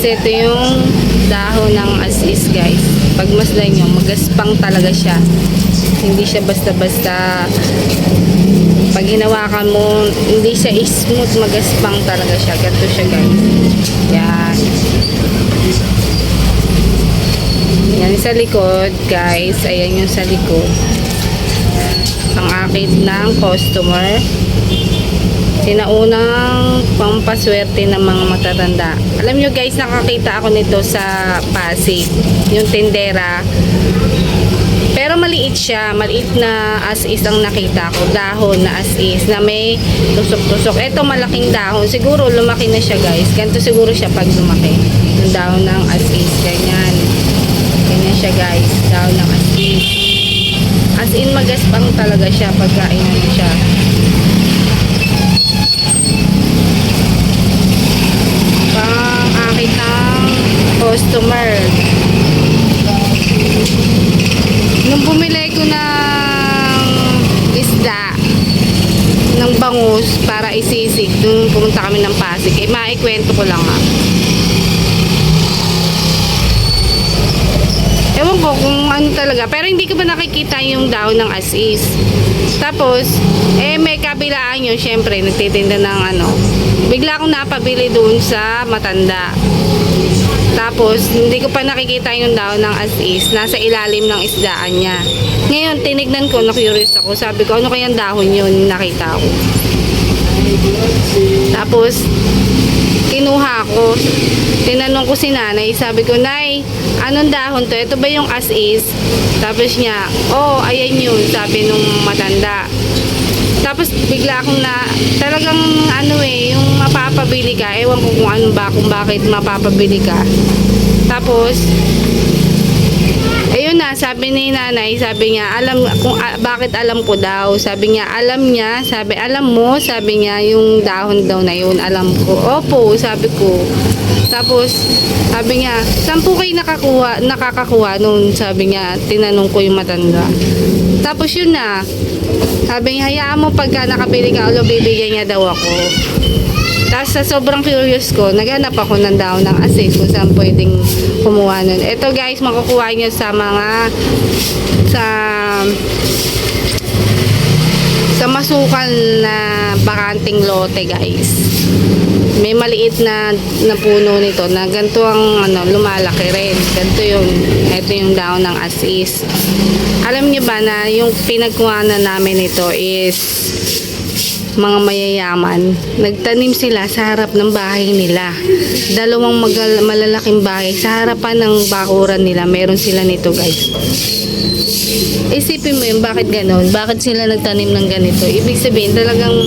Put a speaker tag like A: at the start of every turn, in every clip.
A: Guys, ito yung dahon ng asis guys. Pag masdan nyo, magaspang talaga siya. Hindi siya basta-basta pag hinawakan mo, hindi siya smooth, magaspang talaga siya. Ganito siya guys. Yan. Yan sa likod guys. Ayan yung sa likod. Ang akit ng customer. Sinaunang pampaswerte ng mga matatanda. Alam nyo guys, nakakita ako nito sa Pasig. Yung tendera. Pero maliit siya. Maliit na as is ang nakita ko. Dahon na as is. Na may tusok-tusok. Ito malaking dahon. Siguro lumaki na siya guys. Ganito siguro siya pag lumaki. Yung dahon ng as is. Ganyan. Ganyan siya guys. Dahon ng as is. As in magaspang talaga siya pagkain siya. pang akit ng customer. Nung bumili ko ng isda ng bangus para isisig nung pumunta kami ng Pasig, eh maikwento ko lang ah. Ewan ko kung ano talaga. Pero hindi ko ba nakikita yung daon ng as-is. Tapos, eh may kabilaan yun. Siyempre, nagtitinda ng ano. Bigla akong napabili doon sa matanda. Tapos, hindi ko pa nakikita yung daon ng as-is. Nasa ilalim ng isdaan niya. Ngayon, tinignan ko, na-curious ako. Sabi ko, ano kayang dahon yun nakita ko. Tapos, kinuha ko. Tinanong ko si nanay. Sabi ko, Nay, anong dahon to? Ito ba yung as is? Tapos niya, oh, ayan yun. Sabi nung matanda. Tapos bigla akong na, talagang ano eh, yung mapapabili ka. Ewan ko kung ano ba, kung bakit mapapabili ka. Tapos, ayun na, sabi ni nanay, sabi niya, alam, kung, ah, bakit alam ko daw. Sabi niya, alam niya, sabi, alam mo, sabi niya, yung dahon daw na yun, alam ko. Opo, sabi ko. Tapos, sabi niya, saan po kayo nakakuha, nakakakuha noon? Sabi niya, tinanong ko yung matanda. Tapos yun na, sabi niya, hayaan mo pagka nakabili ka, ulo, bibigyan niya daw ako. Tapos sa sobrang curious ko, naghanap ako ng daon ng asin kung saan pwedeng kumuha nun. Ito guys, makukuha niyo sa mga sa sa masukal na bakanting lote guys. May maliit na, na puno nito na ganito ang ano, lumalaki rin. Ganito yung, ito yung daon ng asis. Alam niyo ba na yung pinagkuhanan namin ito is mga mayayaman, nagtanim sila sa harap ng bahay nila. Dalawang magal- malalaking bahay sa harapan ng bakuran nila. Meron sila nito, guys. Isipin mo yun, bakit ganon? Bakit sila nagtanim ng ganito? Ibig sabihin, talagang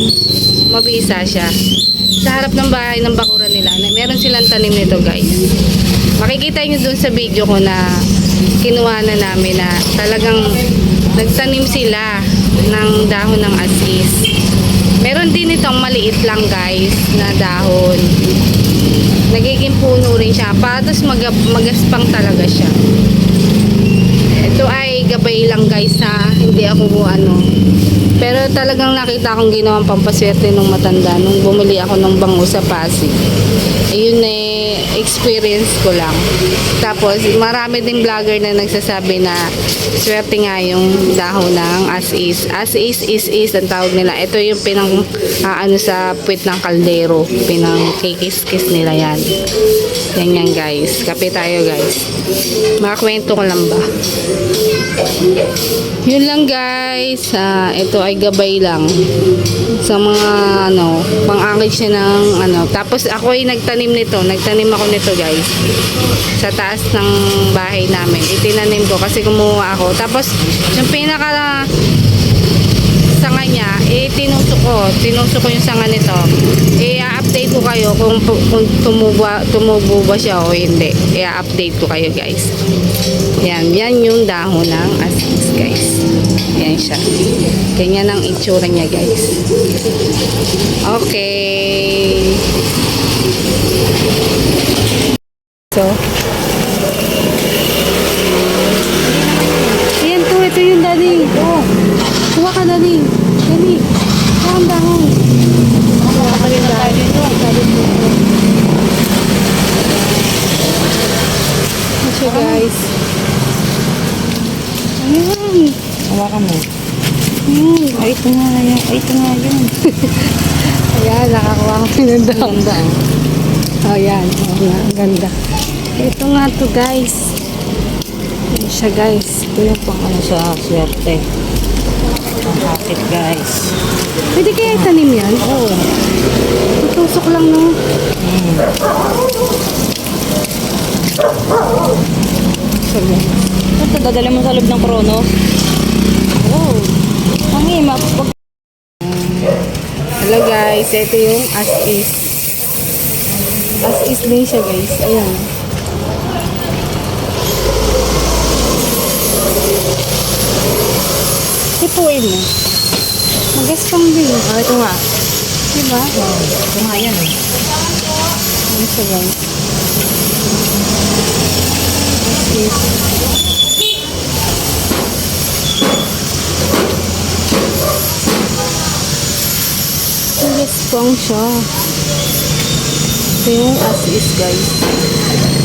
A: mabisa siya. Sa harap ng bahay ng bakuran nila, na meron silang tanim nito, guys. Makikita nyo dun sa video ko na kinuha na namin na talagang nagtanim sila ng dahon ng asis. Meron din itong maliit lang guys na dahon. Nagiging puno rin siya. Patos mag magaspang talaga siya. Ito ay gabay lang guys ha. Hindi ako ano. Pero talagang nakita akong ginawang pampaswerte nung matanda nung bumili ako ng bango sa Pasig. Ayun eh, experience ko lang. Tapos marami din vlogger na nagsasabi na swerte nga yung dahon ng as is. As is, is, is ang tawag nila. Ito yung pinang ah, ano sa puwit ng kaldero. Pinang kikis-kis nila yan. Yan yan guys. Kape tayo guys. Makakwento ko lang ba? Yun lang guys. Ah, ito ay gabay lang. Sa mga ano, pang-angkit siya ng ano. Tapos ako ay nagtanim nito. Nagtanim ako nito guys. Sa taas ng bahay namin. Itinanim ko kasi kumuha ako. Tapos yung pinaka sanga niya, eh tinusok ko. Tinusok ko yung sanga nito. Eh, update ko kayo kung, kung tumubo, tumubo ba siya o hindi. I-update ko kayo guys. Yan, yan yung dahon ng asis guys. Yan siya. Ganyan ang itsura niya guys. Okay. So, Ayan to, ito yung dali. Oh. Kuha ka dali. Dali. Kuha ang dahon. Kuha ka rin dali. siya guys. Ayan.
B: Hawakan mo.
A: Ayan.
B: Ay, ito nga yan. Ay, ito nga yun.
A: Ayan, nakakuha ko
B: ah.
A: Oh, yan. Nga, ang ganda. Ito nga to guys. Ayan siya guys.
B: Ito yung pang ano sa swerte. Ang hakit guys.
A: Pwede kaya itanim yan? Oo. Tutusok lang no.
B: Mm.
A: Siya guys.
B: Ito, dadali mo sa loob ng Kronos. Oh. Ang. Pag
A: Hello guys, ito yung as is. As is din siya guys. Ayan. Tipuin mo. Magaspang din.
B: Ah, ito nga.
A: Diba?
B: Ito nga yan eh.
A: Ayan siya guys. As is. Magaspang siya. Ito yung as is guys.